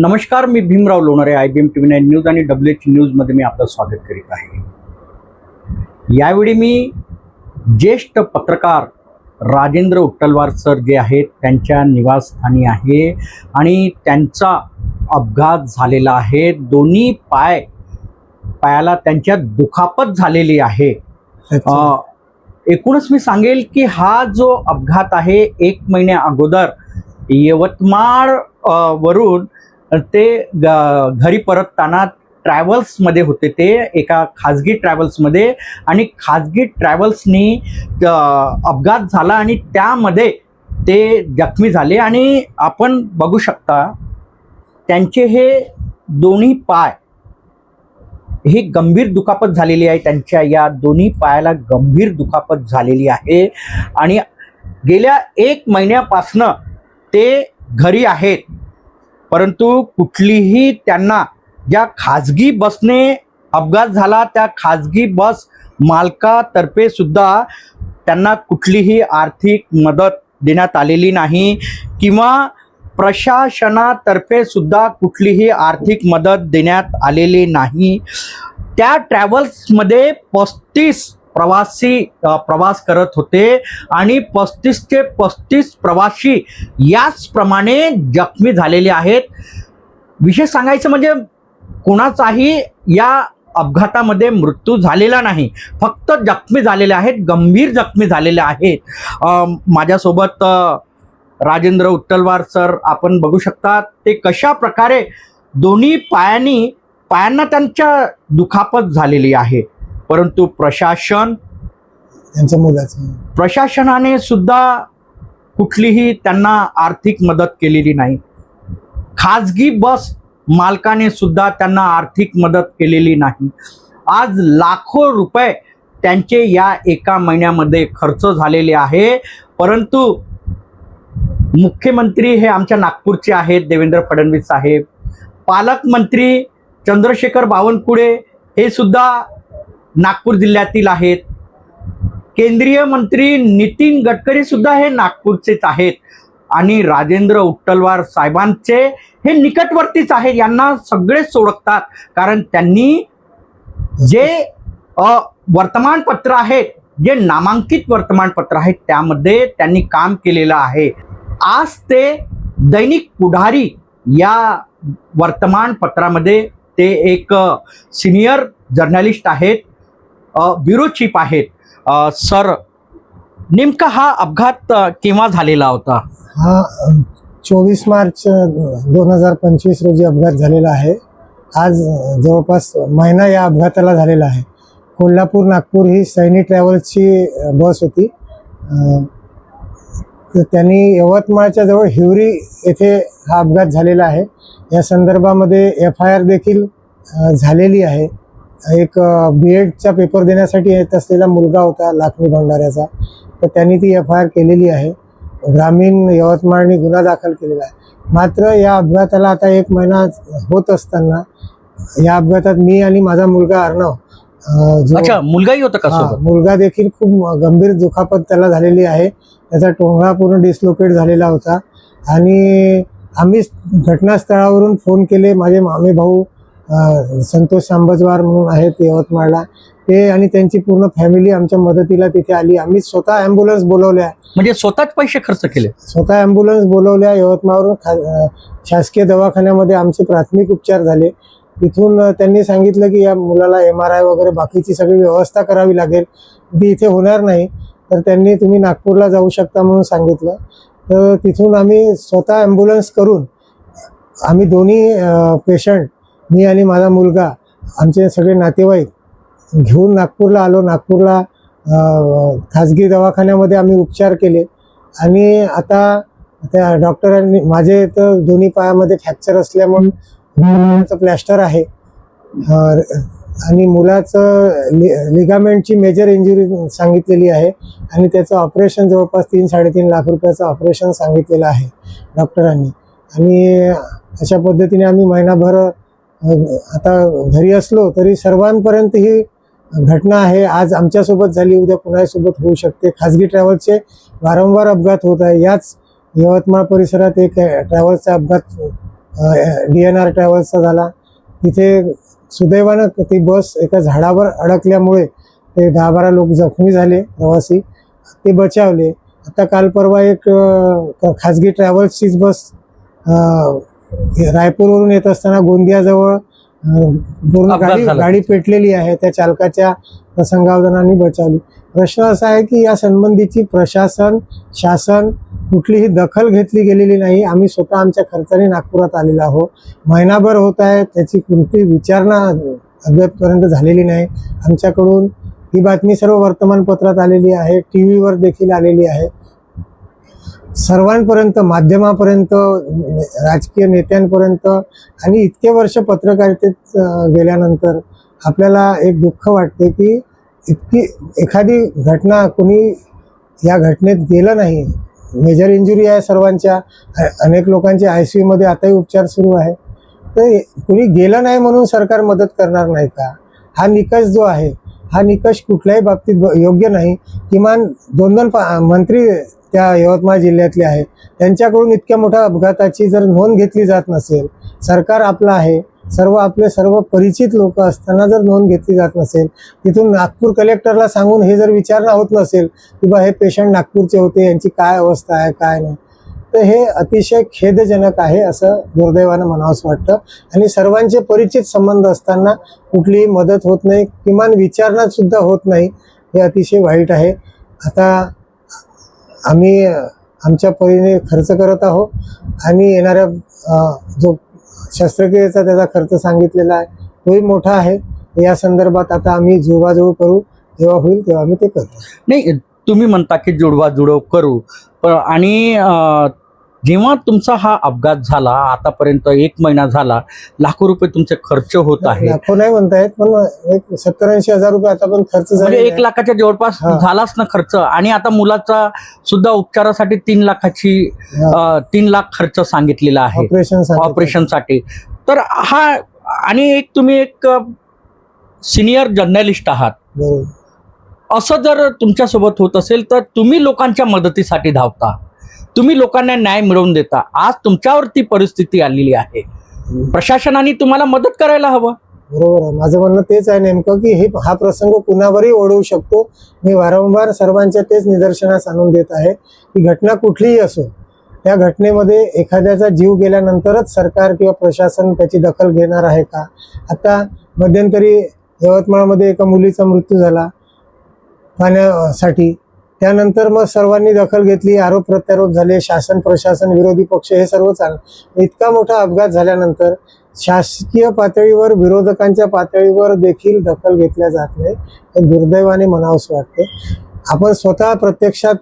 नमस्कार मी Bhimrao Lonare I B M T V nine news आणि W H न्यूजमध्ये मी आपलं स्वागत करीत आहे. यावेळी मी ज्येष्ठ पत्रकार राजेंद्र उट्टलवार सर जे आहेत त्यांच्या निवासस्थानी आहे आणि त्यांचा अपघात झालेला आहे. दोन्ही पाय पायाला त्यांच्या दुखापत झालेली आहे. एकूणच मी सांगेल की हा जो अपघात आहे एक महिन्या अगोदर यवतमाळ वरून ते ग- घरी परतताना ट्रॅव्हल्समध्ये होते ते एका खाजगी ट्रॅव्हल्समध्ये. आणि खाजगी ट्रॅव्हल्सनी अपघात झाला आणि त्यामध्ये ते जखमी झाले. आणि आपण बघू शकता त्यांचे हे दोन्ही पाय ही गंभीर दुखापत झालेली आहे त्यांच्या. या दोन्ही पायाला गंभीर दुखापत झालेली आहे. आणि गेल्या एक महिन्यापासनं ते घरी आहेत. परंतु कुठलीही त्यांना ज्या खाजगी बसने अपघात झाला त्या खाजगी बस मालकातर्फे सुद्धा त्यांना कुठलीही आर्थिक मदत देण्यात आलेली नाही किंवा प्रशासनातर्फे सुद्धा कुठलीही आर्थिक मदत देण्यात आलेली नाही. त्या ट्रॅव्हल्समध्ये पस्तीस प्रवासी प्रवास करत होते. आणि पस्तीसचे पस्तीस प्रवासी याचप्रमाणे जखमी झालेले आहेत. विशेष सांगायचं म्हणजे कोणाचाही या अपघातामध्ये मृत्यू झालेला नाही. फक्त जखमी झालेले आहेत गंभीर जखमी झालेले आहेत. माझ्यासोबत राजेंद्र उत्तलवार सर आपण बघू शकता ते कशा प्रकारे दोन्ही पायांनी पायांना त्यांच्या दुखापत झालेली आहे. परंतु प्रशासन त्यांच्या मुलाचं. प्रशासनाने सुद्धा कुठलीही त्यांना आर्थिक मदत केलेली नाही. खाजगी बस मालकाने सुद्धा त्यांना आर्थिक मदत केलेली नाही. आज लाखो रुपये त्यांचे या एका महिन्यामध्ये खर्च झालेले आहे. परंतु मुख्यमंत्री हे आमच्या नागपूरचे आहेत देवेंद्र फडणवीस साहेब. पालकमंत्री चंद्रशेखर बावनकुळे हे सुद्धा नागपूर जिल्ह्यातील आहेत. केंद्रीय मंत्री नितीन गडकरी सुद्धा हे नागपूरचेच आहेत. आणि राजेंद्र उट्टलवार साहेबांचे हे निकटवर्तीच आहेत. यांना सगळेच ओळखतात कारण त्यांनी जे वर्तमानपत्र आहेत जे नामांकित वर्तमानपत्र आहेत त्यामध्ये त्यांनी काम केलेलं आहे. आज ते दैनिक पुढारी या वर्तमानपत्रामध्ये ते एक सिनियर जर्नलिस्ट आहेत. अ, ब्युरो चीफ आहेत सर नेमका हा अपघात केव्हा झालेला होता? हा चोवीस मार्च दोन हजार पंचवीस रोजी अपघात झालेला आहे. आज जवळपास महिना या अपघाताला झालेला आहे. कोल्हापूर नागपूर ही सैनी ट्रॅव्हल्सची बस होती. तर त्यांनी यवतमाळच्या जवळ हिवरी येथे हा अपघात झालेला आहे. या संदर्भामध्ये एफ आय आर देखील झालेली आहे. एक बी एडचा पेपर देण्यासाठी येत असलेला मुलगा होता लाखनी भंडाऱ्याचा. तर त्यांनी ती एफ आय आर केलेली आहे. ग्रामीण यवतमाळने गुन्हा दाखल केलेला आहे. मात्र या अपघाताला आता एक महिना होत असताना या अपघातात मी आणि माझा मुलगा अर्णव अच्छा मुलगाही होता का हा, मुलगा देखील खूप गंभीर दुखापत त्याला झालेली आहे. त्याचा टोंगळा पूर्ण डिस्लोकेट झालेला होता. आणि आम्ही घटनास्थळावरून फोन केले. माझे मामे भाऊ संतोष सांबजवार म्हणून आहेत यवतमाळला. ते आणि त्यांची पूर्ण फॅमिली आमच्या मदतीला तिथे आली. आम्ही स्वतः ॲम्ब्युलन्स बोलवल्या. म्हणजे स्वतःच पैसे खर्च केले? स्वतः ॲम्ब्युलन्स बोलवल्या. यवतमाळवरून शासकीय दवाखान्यामध्ये आमचे प्राथमिक उपचार झाले. तिथून त्यांनी सांगितलं की या मुलाला एम आर आय वगैरे बाकीची सगळी व्यवस्था करावी लागेल. ती इथे होणार नाही. तर त्यांनी तुम्ही नागपूरला जाऊ शकता म्हणून सांगितलं. तर तिथून आम्ही स्वतः ॲम्ब्युलन्स करून आम्ही दोन्ही पेशंट मी आणि माझा मुलगा आमचे सगळे नातेवाईक घेऊन नागपूरला आलो. नागपूरला खाजगी दवाखान्यामध्ये आम्ही उपचार केले. आणि आता त्या डॉक्टरांनी माझे तर दोन्ही पायामध्ये फ्रॅक्चर असल्यामुळे प्लॅस्टर आहे. आणि मुलाचं लि लिगामेंटची मेजर इंजुरी सांगितलेली आहे. आणि त्याचं ऑपरेशन जवळपास तीन साडेतीन लाख रुपयाचं ऑपरेशन सांगितलेलं आहे डॉक्टरांनी. आणि अशा पद्धतीने आम्ही महिनाभर आता घरी असलो तरी सर्वांपर्यंत ही घटना आहे. आज आमच्यासोबत झाली उद्या कुणासोबत होऊ शकते. खाजगी ट्रॅव्हल्सचे वारंवार अपघात होत आहे. याच यवतमाळ परिसरात एक ट्रॅव्हल्सचा अपघात डी एन आर ट्रॅव्हल्सचा झाला. तिथे सुदैवानं ती बस एका झाडावर अडकल्यामुळे ते दहा बारा लोक जखमी झाले प्रवासी. ते बचावले. आता काल परवा एक खाजगी ट्रॅव्हल्सचीच बस रायपूरवरून येत असताना गोंदियाजवळ पूर्ण गाडी. गाडी पेटलेली आहे. त्या चालकाच्या प्रसंगावधानाने बचावली. प्रश्न असा आहे की या संबंधीची प्रशासन शासन कुठलीही दखल घेतली गेलेली नाही. आम्ही स्वतः आमच्या खर्चाने नागपुरात आलेलो आहोत. महिनाभर होत आहे. त्याची कोणती विचारणा अद्यापपर्यंत झालेली नाही. आमच्याकडून ही बातमी सर्व वर्तमानपत्रात आलेली आहे. टी व्हीवर देखील आलेली आहे. सर्वांपर्यंत माध्यमापर्यंत राजकीय नेत्यांपर्यंत आणि इतके वर्ष पत्रकारितेत गेल्यानंतर आपल्याला एक दुःख वाटते की इतकी एखादी घटना कोणी या घटनेत गेलं नाही. मेजर इंजुरी आहे सर्वांच्या. अनेक लोकांचे आय सी यूमध्ये आताही उपचार सुरू आहे. तर कुणी गेलं नाही म्हणून सरकार मदत करणार नाही का? हा निकष जो आहे हा निकष कुठल्याही बाबतीत ब- योग्य नाही. किमान दोन दोन पा मंत्री त्या यवतमाळ जिल्ह्यातले आहेत. त्यांच्याकडून इतक्या मोठ्या अपघाताची जर नोंद घेतली जात नसेल सरकार आपलं आहे सर्व आपले सर्व परिचित लोक असताना जर नोंद घेतली जात नसेल तिथून नागपूर कलेक्टरला सांगून हे जर विचारणा होत नसेल की बा हे पेशंट नागपूरचे होते यांची काय अवस्था आहे काय नाही तर हे अतिशय खेदजनक आहे असं दुर्दैवानं म्हणावंसं वाटतं. आणि सर्वांचे परिचित संबंध असताना कुठलीही मदत होत नाही किमान विचारणासुद्धा होत नाही हे अतिशय वाईट आहे. आता आम्ही आमच्या परीने खर्च करत आहोत आणि येणाऱ्या जो शस्त्रक्रियेचा त्याचा खर्च सांगितलेला आहे तोही मोठा आहे. या संदर्भात आता आम्ही जुळवाजुळव करू जेव्हा होईल तेव्हा आम्ही ते करतो. नाही तुम्ही म्हणता की जुडवा जुडव करू. पण आणि जेव्हा तुमचा हा अपघात झाला आतापर्यंत एक महिना झाला लाखो रुपये तुमचे खर्च होत आहे लाखो नाही म्हणतायत पण एक सत्तर ऐंशी हजार रुपये आता पण खर्च म्हणजे एक लाखाच्या जवळपास हा. झालाच ना खर्च. आणि आता मुलाचा सुद्धा उपचारासाठी तीन लाखाची अं, तीन लाख खर्च सांगितलेला आहे. ऑपरेशन ऑपरेशनसाठी तर हा आणि एक तुम्ही एक सिनियर जर्नलिस्ट आहात. असं जर तुमच्यासोबत होत असेल तर तुम्ही लोकांच्या मदतीसाठी धावता. तुम्ही लोकांना न्याय मिळवून देता. आज तुमच्यावर ती परिस्थिती आलेली आहे. प्रशासनाने तुम्हाला मदत करायला हवं. बरोबर आहे. माझं म्हणणं तेच आहे नेमकं की हे हा प्रसंग कुणावरही ओढवू शकतो. मी वारंवार सर्वांच्या तेच निदर्शनास आणून देत आहे की घटना कुठलीही असो त्या घटनेमध्ये एखाद्याचा जीव गेल्यानंतरच सरकार किंवा प्रशासन त्याची दखल घेणार आहे का? आता मध्यंतरी यवतमाळमध्ये एका मुलीचा मृत्यू झाला. पाण्यासाठी त्यानंतर मग सर्वांनी दखल घेतली आरोप प्रत्यारोप झाले शासन प्रशासन विरोधी पक्ष हे सर्व चाल इतका मोठा अपघात झाल्यानंतर शासकीय पातळीवर विरोधकांच्या पातळीवर देखील दखल घेतल्या जात नाही हे दुर्दैवाने म्हणावंसं वाटते. आपण स्वतः प्रत्यक्षात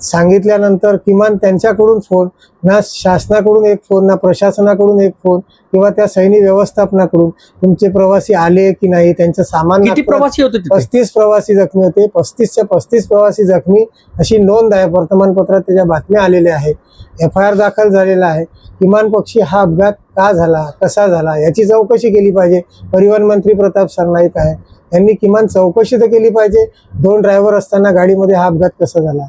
सांगितल्यानंतर किमान त्यांच्याकडून फोन ना शासनाकडून एक फोन ना प्रशासनाकडून एक फोन किंवा त्या सैनिक व्यवस्थापनाकडून तुमचे प्रवासी आले की नाही त्यांचं सामान प्रवासी होते पस्तीस प्रवासी जखमी होते. पस्तीसच्या पस्तीस प्रवासी जखमी अशी नोंद आहे. वर्तमानपत्रात त्याच्या बातम्या आलेल्या आहेत. एफ आय आर दाखल झालेला आहे. किमान पक्षी हा अपघात का झाला कसा झाला याची चौकशी केली पाहिजे. परिवहन मंत्री प्रताप सरनाईक आहे. यांनी किमान चौकशी तर केली पाहिजे. दोन ड्रायव्हर असताना गाडीमध्ये हा अपघात कसा झाला?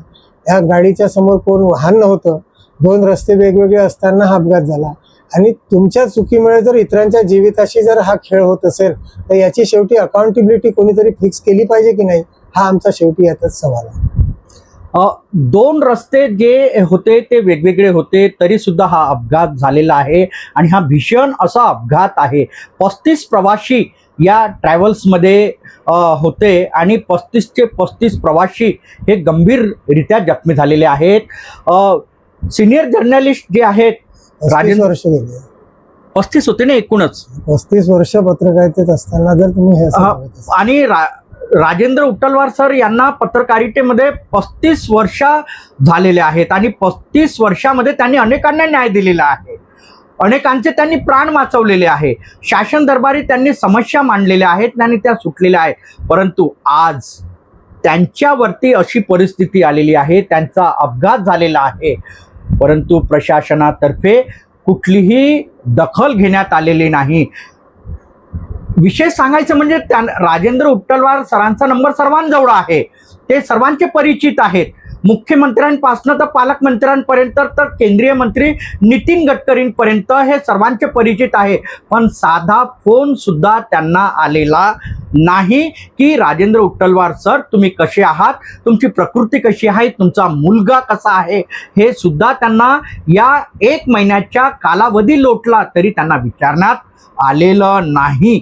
ह्या गाडीच्या समोर कोण वाहन नव्हतं. दोन रस्ते वेगवेगळे असताना हा अपघात झाला. आणि तुमच्या चुकीमुळे जर इतरांच्या जीविताशी जर हा खेळ होत असेल तर याची शेवटी अकाउंटेबिलिटी कोणीतरी फिक्स केली पाहिजे की नाही हा आमचा शेवटी याचाच सवाल आहे. दोन रस्ते जे होते ते वेगवेगळे होते तरी सुद्धा हा अपघात झालेला आहे. आणि हा भीषण असा अपघात आहे. पस्तीस प्रवासी या ट्रॅव्हल्समध्ये होते. आणि पस्तीसचे पस्तीस प्रवासी हे गंभीररित्या जखमी झालेले आहेत. सिनियर जर्नलिस्ट जे आहेत पस्तीस राजेंद्र- वर्ष गेले. पस्तीस होते ना एकूणच? पस्तीस वर्ष पत्रकारितेत असताना जर तुम्ही. आणि राजेंद्र उट्टलवार सर यांना पत्रकारितेमध्ये पस्तीस वर्ष झालेले आहेत. आणि पस्तीस वर्षामध्ये त्यांनी अनेकांना न्याय दिलेला आहे. अनेकांचे त्यांनी प्राण वाचवलेले आहे. शासन दरबारी त्यांनी समस्या मांडलेल्या आहेत आणि त्या सुटलेल्या आहेत. परंतु आज त्यांच्यावरती अशी परिस्थिती आलेली आहे त्यांचा अपघात झालेला आहे. परंतु प्रशासनातर्फे कुठलीही दखल घेण्यात आलेली नाही. विशेष सांगायचं म्हणजे त्या राजेंद्र उट्टलवार सरांचा नंबर सर्वांजवळ आहे. ते सर्वांचे परिचित आहेत. मुख्यमंत्र्यांपासून तर पालकमंत्र्यांपर्यंत तर केंद्रीय मंत्री नितीन गडकरींपर्यंत हे सर्वांचे परिचित आहे. पण साधा फोन सुद्धा त्यांना आलेला नाही की राजेंद्र उट्टलवार सर तुम्ही कसे आहात? तुमची प्रकृती कशी आहे? तुमचा मुलगा कसा आहे? हे सुद्धा त्यांना या एक महिन्याच्या कालावधी लोटला तरी त्यांना विचारण्यात आलेलं नाही.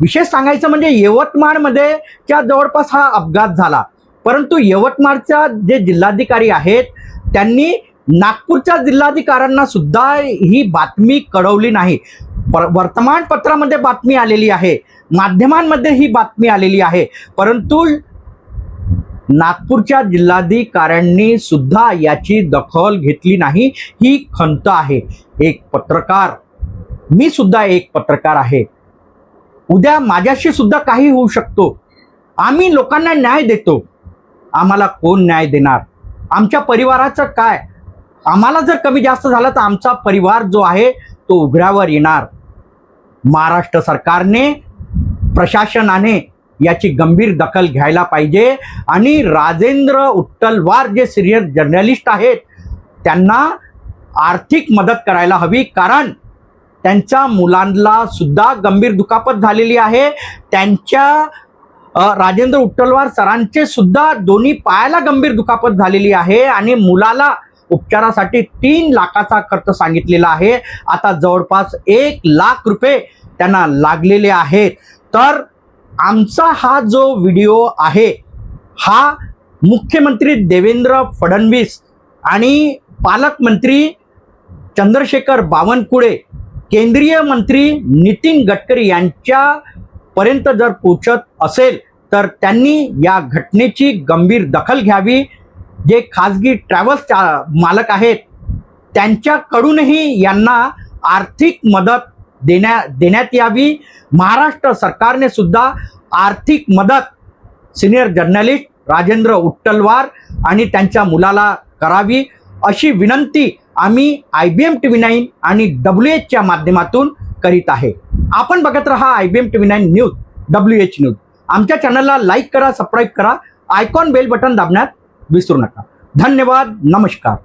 विशेष सांगायचं म्हणजे यवतमाळमध्ये च्या जवळपास हा अपघात झाला. परंतु यवतमाळच्या जे जिल्हाधिकारी आहेत त्यांनी नागपूरच्या जिल्हाधिकाऱ्यांना सुद्धा ही बातमी कळवली नाही. पर- वर्तमानपत्रामध्ये बातमी आलेली आहे. माध्यमांमध्ये ही बातमी आलेली आहे. परंतु नागपूरच्या जिल्हाधिकाऱ्यांनी सुद्धा याची दखल घेतली नाही. ही खंत आहे. एक पत्रकार मी सुद्धा एक पत्रकार आहे. उद्या माझ्याशी सुद्धा काही होऊ शकतो. आम्ही लोकांना न्याय देतो. आम्हाला कोण न्याय देणार? आमच्या परिवाराचं काय? आम्हाला जर कमी जास्त झालं तर आमचा परिवार जो आहे तो उघड्यावर येणार. महाराष्ट्र सरकारने प्रशासनाने याची गंभीर दखल घ्यायला पाहिजे. आणि राजेंद्र उत्तलवार जे सिनियर जर्नलिस्ट आहेत त्यांना आर्थिक मदत करायला हवी. कारण त्यांच्या मुलांना सुद्धा गंभीर दुखापत झालेली आहे. त्यांच्या राजेंद्र उट्टलवार सरांचे सुद्धा दोन्ही पायाला गंभीर दुखापत झालेली आहे आणि मुलाला उपचारासाठी तीन लाखाचा खर्च सांगितलेला आहे. आता जवळपास एक लाख रुपये त्यांना लागलेले आहेत. तर आमचा हा जो व्हिडिओ आहे हा मुख्यमंत्री देवेंद्र फडणवीस आणि पालकमंत्री चंद्रशेखर बावनकुळे केंद्रीय मंत्री नितीन गडकरी यांच्या पर्यंत जर पोचत असेल तर त्यांनी या घटनेची गंभीर दखल घ्यावी. जे खाजगी ट्रॅव्हल्स मालक आहेत त्यांच्याकडूनही यांना आर्थिक मदत देण्या देण्यात यावी. महाराष्ट्र सरकारने सुद्धा आर्थिक मदत सिनियर जर्नलिस्ट राजेंद्र उट्टलवार आणि त्यांच्या मुलाला करावी. अशी विनंती आम्ही I B M T V nine आणि डब्ल्यू एचच्या माध्यमातून करीत आहे. आपण बघत राहा I B M T nine news W H news. आमच्या चॅनलला लाईक करा सबस्क्राईब करा. आयकॉन बेल बटन दाबण्यात विसरू नका. धन्यवाद नमस्कार.